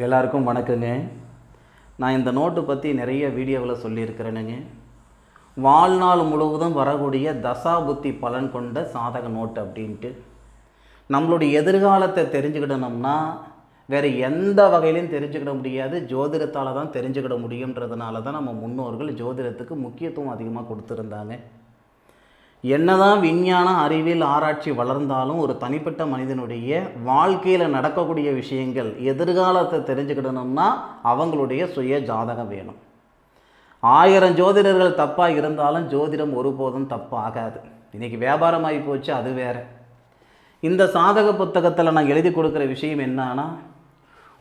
எல்லாருக்கும் வணக்கங்க. நான் இந்த நோட்டு பற்றி நிறைய வீடியோவில் சொல்லியிருக்கிறேனுங்க. வாழ்நாள் முழுவதும் வரக்கூடிய தசா புத்தி பலன் கொண்ட சாதக நோட்டு அப்படின்ட்டு. நம்மளுடைய எதிர்காலத்தை தெரிஞ்சுக்கிடணும்னா வேறு எந்த வகையிலையும் தெரிஞ்சுக்கிட முடியாது. ஜோதிடத்தால் தான் தெரிஞ்சுக்கிட முடியுன்றதுனால தான் நம்ம முன்னோர்கள் ஜோதிடத்துக்கு முக்கியத்துவம் அதிகமாக கொடுத்துருந்தாங்க. என்னதான் விஞ்ஞான அறிவியல் ஆராய்ச்சி வளர்ந்தாலும் ஒரு தனிப்பட்ட மனிதனுடைய வாழ்க்கையில் நடக்கக்கூடிய விஷயங்கள் எதிர்காலத்தை தெரிஞ்சுக்கிடணும்னா அவங்களுடைய சுய ஜாதகம் வேணும். ஆயிரம் ஜோதிடர்கள் தப்பாக இருந்தாலும் ஜோதிடம் ஒருபோதும் தப்பாகாது. இன்றைக்கி வியாபாரமாகி போச்சு அது வேற. இந்த சாதக புத்தகத்தில் நான் எழுதி கொடுக்குற விஷயம் என்னன்னா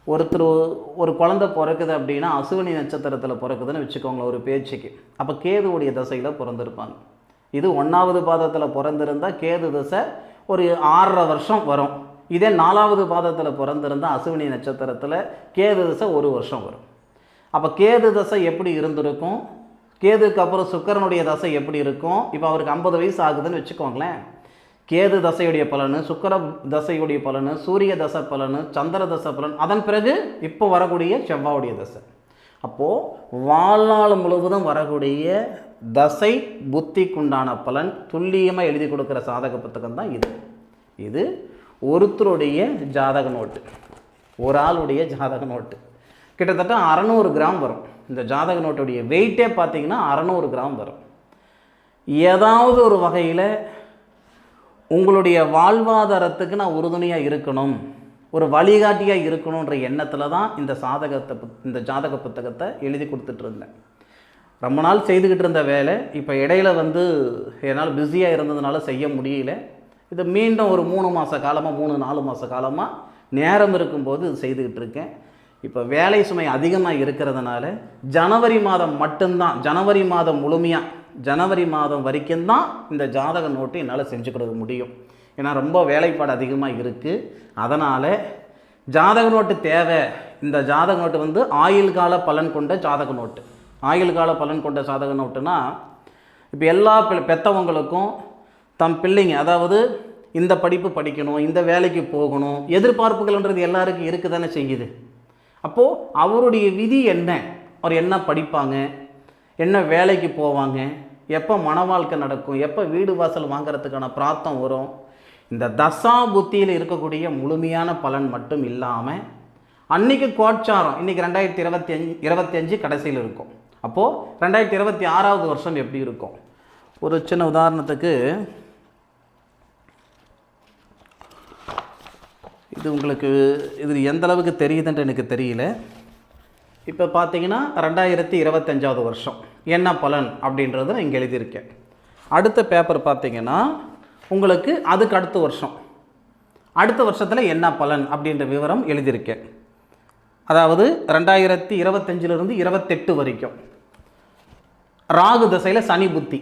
ஒருத்தர் ஒரு குழந்தை பிறக்குது அப்படின்னா அசுவினி நட்சத்திரத்தில் பிறக்குதுன்னு வச்சுக்கோங்களேன் ஒரு பேச்சுக்கு. அப்போ கேதுவுடைய தசையில் பிறந்திருப்பாங்க. இது ஒன்றாவது பாதத்தில் பிறந்திருந்தால் கேது தசை ஒரு ஆறரை வருஷம் வரும். இதே நாலாவது பாதத்தில் பிறந்திருந்தால் அசுவினி நட்சத்திரத்தில் கேது தசை ஒரு வருஷம் வரும். அப்போ கேது தசை எப்படி இருந்திருக்கும்? கேதுக்கு அப்புறம் சுக்கரனுடைய தசை எப்படி இருக்கும்? இப்போ அவருக்கு ஐம்பது வயசு ஆகுதுன்னு வச்சுக்கோங்களேன். கேது தசையுடைய பலனு சுக்கர தசையுடைய பலனு சூரிய தசை பலனு சந்திர தசை பலன் அதன் பிறகு இப்போ வரக்கூடிய செவ்வாவுடைய தசை. அப்போது வாழ்நாள் முழுவதும் வரக்கூடிய தசை புத்திக்குண்டான பலன் துல்லியமாக எழுதி கொடுக்குற சாதக புத்தகம் தான் இது. இது ஒருத்தருடைய ஜாதக நோட்டு. ஒரு ஆளுடைய ஜாதக நோட்டு. கிட்டத்தட்ட அறநூறு கிராம் வரும். இந்த ஜாதக நோட்டுடைய வெயிட்டே பார்த்தீங்கன்னா அறநூறு கிராம் வரும். ஏதாவது ஒரு வகையில் உங்களுடைய வாழ்வாதாரத்துக்கு நான் உறுதுணையாக இருக்கணும். ஒரு வழிகாட்டியாக இருக்கணுன்ற எண்ணத்தில் தான் இந்த சாதகத்தை இந்த ஜாதக புத்தகத்தை எழுதி கொடுத்துட்ருந்தேன் ரொம்ப நாள் செய்துக்கிட்டு இருந்த வேலை இப்போ இடையில வந்து என்னால் பிஸியாக இருந்ததுனால செய்ய முடியல. இது மீண்டும் ஒரு மூணு மாத காலமாக மூணு நாலு மாத காலமாக நேரம் இருக்கும்போது இது செய்துக்கிட்டு இருக்கேன். இப்போ வேலை சுமை அதிகமாக இருக்கிறதுனால ஜனவரி மாதம் மட்டும்தான் ஜனவரி மாதம் முழுமையாக ஜனவரி மாதம் வரைக்கும் தான் இந்த ஜாதக நோட்டு என்னால் செஞ்சு கொடுக்க முடியும். ஏன்னா ரொம்ப வேலைப்பாடு அதிகமாக இருக்குது அதனால் ஜாதக நோட்டு தேவை. இந்த ஜாதக நோட்டு வந்து ஆயுள் கால பலன் கொண்ட ஜாதக நோட்டு. ஆயுள் கால பலன் கொண்ட ஜாதக நோட்டுனா இப்போ எல்லா பெ- பெத்தவங்களுக்கும் தம் பிள்ளைங்க அதாவது இந்த படிப்பு படிக்கணும் இந்த வேலைக்கு போகணும் எதிர்பார்ப்புகள்ன்றது எல்லாருக்கும் இருக்க தானே செய்யுது. அப்போது அவருடைய விதி என்ன? அவர் என்ன படிப்பாங்க? என்ன வேலைக்கு போவாங்க? எப்போ மன வாழ்க்கை நடக்கும்? எப்போ வீடு வாசல் வாங்குறதுக்கான பிராப்தம் வரும்? இந்த தசா புத்தியில் இருக்கக்கூடிய முழுமையான பலன் மட்டும் இல்லாமல் அன்னைக்கு கோட்சாரம் இன்னைக்கு ரெண்டாயிரத்தி இருபத்தி அஞ்சு இருபத்தி அஞ்சு கடைசியில் இருக்கும். அப்போது ரெண்டாயிரத்தி இருபத்தி ஆறாவது வருஷம் எப்படி இருக்கும்? ஒரு சின்ன உதாரணத்துக்கு இது உங்களுக்கு இது எந்த அளவுக்கு தெரியுதுன்ட்டு எனக்கு தெரியல. இப்போ பார்த்தீங்கன்னா ரெண்டாயிரத்தி இருபத்தஞ்சாவது வருஷம். என்ன பலன் அப்படின்றத நான் இங்கே எழுதியிருக்கேன். அடுத்த பேப்பர் பார்த்தீங்கன்னா உங்களுக்கு அதுக்கு அடுத்த வருஷம். அடுத்த வருஷத்தில் என்ன பலன் அப்படின்ற விவரம் எழுதியிருக்கேன். அதாவது ரெண்டாயிரத்தி இருபத்தஞ்சிலிருந்து இருபத்தெட்டு வரைக்கும். ராகு தசையில் சனி புத்தி.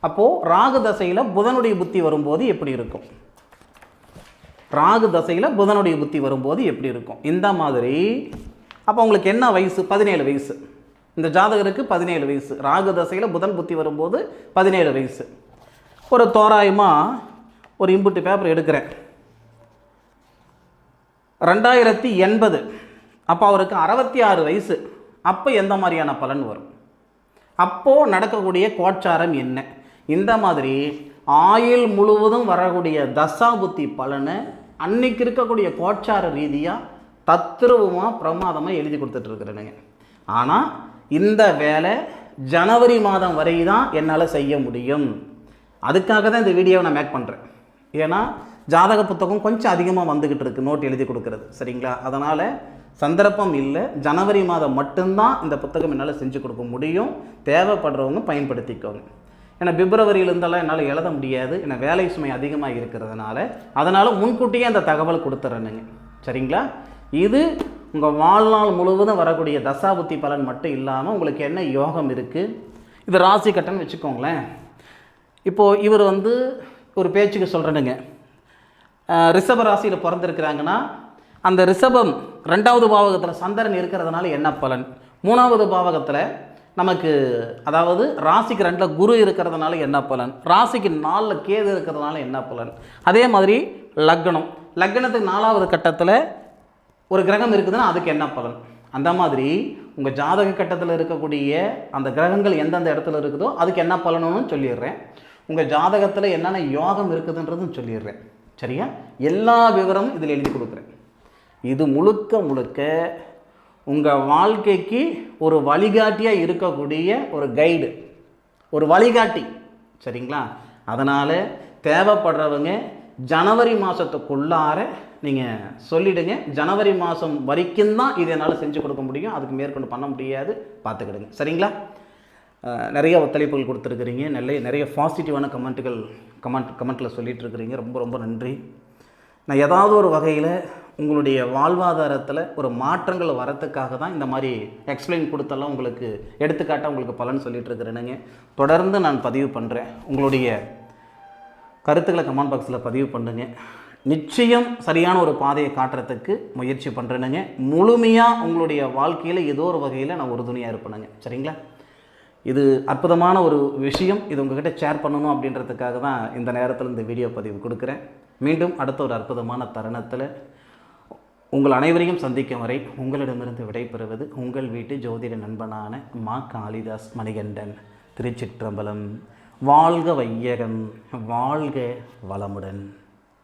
அப்போது ராகு தசையில் புதனுடைய புத்தி வரும்போது எப்படி இருக்கும்? ராகு தசையில் புதனுடைய புத்தி வரும்போது எப்படி இருக்கும்? இந்த மாதிரி. அப்போ உங்களுக்கு என்ன வயசு? பதினேழு வயசு. இந்த ஜாதகருக்கு பதினேழு வயசு. ராகு தசையில் புதன் புத்தி வரும்போது பதினேழு வயசு. ஒரு தோராயமாக ஒரு இம்புட்டு பேப்பர் எடுக்கிறேன். ரெண்டாயிரத்தி எண்பது. அப்போ அவருக்கு அறுபத்தி ஆறு வயசு. அப்போ எந்த மாதிரியான பலன் வரும்? அப்போது நடக்கக்கூடிய கோச்சாரம் என்ன? இந்த மாதிரி ஆயுள் முழுவதும் வரக்கூடிய தசாபுத்தி பலனை அன்னைக்கு இருக்கக்கூடிய கோட்சார ரீதியாக தத்ரூபமாக பிரமாதமாக எழுதி கொடுத்துட்ருக்குறேனுங்க ஆனால் இந்த வேலை ஜனவரி மாதம் வரை தான் என்னால் செய்ய முடியும். அதுக்காக தான் இந்த வீடியோவை நான் மேக் பண்ணுறேன் ஏன்னா ஜாதக புத்தகம் கொஞ்சம் அதிகமாக வந்துக்கிட்டு இருக்குது நோட் எழுதி கொடுக்கறது சரிங்களா? அதனால் சந்தர்ப்பம் இல்லை ஜனவரி மாதம் மட்டும்தான் இந்த புத்தகம் என்னால் செஞ்சு கொடுக்க முடியும். தேவைப்படுறவங்க பயன்படுத்திக்கோங்க. ஏன்னா பிப்ரவரியிலேருந்தெல்லாம் என்னால் எழுத முடியாது. ஏன்னா வேலை சுமை அதிகமாக இருக்கிறதுனால. அதனால் முன்கூட்டியே அந்த தகவல் கொடுத்துட்றேனுங்க சரிங்களா? இது உங்கள் வாழ்நாள் முழுவதும் வரக்கூடிய தசாபுத்தி பலன் மட்டும் இல்லாமல் உங்களுக்கு என்ன யோகம் இருக்குது இது ராசி கட்டன்னு வச்சுக்கோங்களேன். இப்போது இவர் வந்து ஒரு பேச்சுக்கு சொல்கிறேனுங்க ரிஷப ராசியில் பிறந்திருக்கிறாங்கன்னா அந்த ரிஷபம் ரெண்டாவது பாவகத்தில் சந்திரன் இருக்கிறதுனால என்ன பலன்? மூணாவது பாவகத்தில் நமக்கு அதாவது ராசிக்கு ரெண்டில் குரு இருக்கிறதுனால என்ன பலன்? ராசிக்கு நாலில் கேது இருக்கிறதுனால என்ன பலன்? அதே மாதிரி லக்னம். லக்னத்துக்கு நாலாவது கட்டத்தில் ஒரு கிரகம் இருக்குதுன்னா அதுக்கு என்ன பலன்? அந்த மாதிரி உங்கள் ஜாதக கட்டத்தில் இருக்கக்கூடிய அந்த கிரகங்கள் எந்தெந்த இடத்துல இருக்குதோ அதுக்கு என்ன பலனுன்னு சொல்லிடுறேன். உங்கள் ஜாதகத்தில் என்னென்ன யோகம் இருக்குதுன்றதும் சொல்லிடுறேன். சரியா? எல்லா விவரமும் இதில் எழுதி கொடுக்குறேன். இது முழுக்க முழுக்க உங்கள் வாழ்க்கைக்கு ஒரு வழிகாட்டியாக இருக்கக்கூடிய ஒரு கைடு ஒரு வழிகாட்டி. சரிங்களா? அதனால் தேவைப்படுறவங்க ஜனவரி மாதத்துக்குள்ளார நீங்கள் சொல்லிவிடுங்க ஜனவரி மாதம் வரைக்கும் தான் இது என்னால் செஞ்சு கொடுக்க முடியும். அதுக்கு மேற்கொண்டு பண்ண முடியாது. பார்த்துக்கிடுங்க. சரிங்களா? நிறைய ஒத்துழைப்புகள் கொடுத்துருக்குறீங்க. நிறைய நிறைய பாசிட்டிவான கமெண்ட்டுகள் கமெண்ட் கமெண்ட்டில் சொல்லிட்டு இருக்கிறீங்க ரொம்ப ரொம்ப நன்றி. நான் ஏதாவது ஒரு வகையில் உங்களுடைய வாழ்வாதாரத்தில் ஒரு மாற்றங்கள் வரத்துக்காக தான் இந்த மாதிரி எக்ஸ்பிளைன் கொடுத்தெல்லாம் உங்களுக்கு எடுத்துக்காட்டாக உங்களுக்கு பலன் சொல்லிட்டு இருக்கிறேனுங்க தொடர்ந்து நான் பதிவு பண்ணுறேன் உங்களுடைய கருத்துக்களை கமெண்ட் பாக்ஸில் பதிவு பண்ணுங்க. நிச்சயம் சரியான ஒரு பாதையை காட்டுறதுக்கு முயற்சி பண்ணுறேனுங்க முழுமையாக உங்களுடைய வாழ்க்கையில் ஏதோ ஒரு வகையில் நான் உறுதுணையாக இருப்பேனுங்க. சரிங்களா? இது அற்புதமான ஒரு விஷயம். இது உங்ககிட்ட ஷேர் பண்ணணும் அப்படின்றதுக்காக தான் இந்த நேரத்தில் இந்த வீடியோ பதிவு கொடுக்குறேன். மீண்டும் அடுத்த ஒரு அற்புதமான தருணத்தில் உங்கள் அனைவரையும் சந்திக்கும் வரை உங்களிடமிருந்து விடைபெறுவது உங்கள் வீட்டு ஜோதிட நண்பனான மா காளிதாஸ் மணிகண்டன். திருச்சிற்றம்பலம். வாழ்க வையகம் வாழ்க வளமுடன்.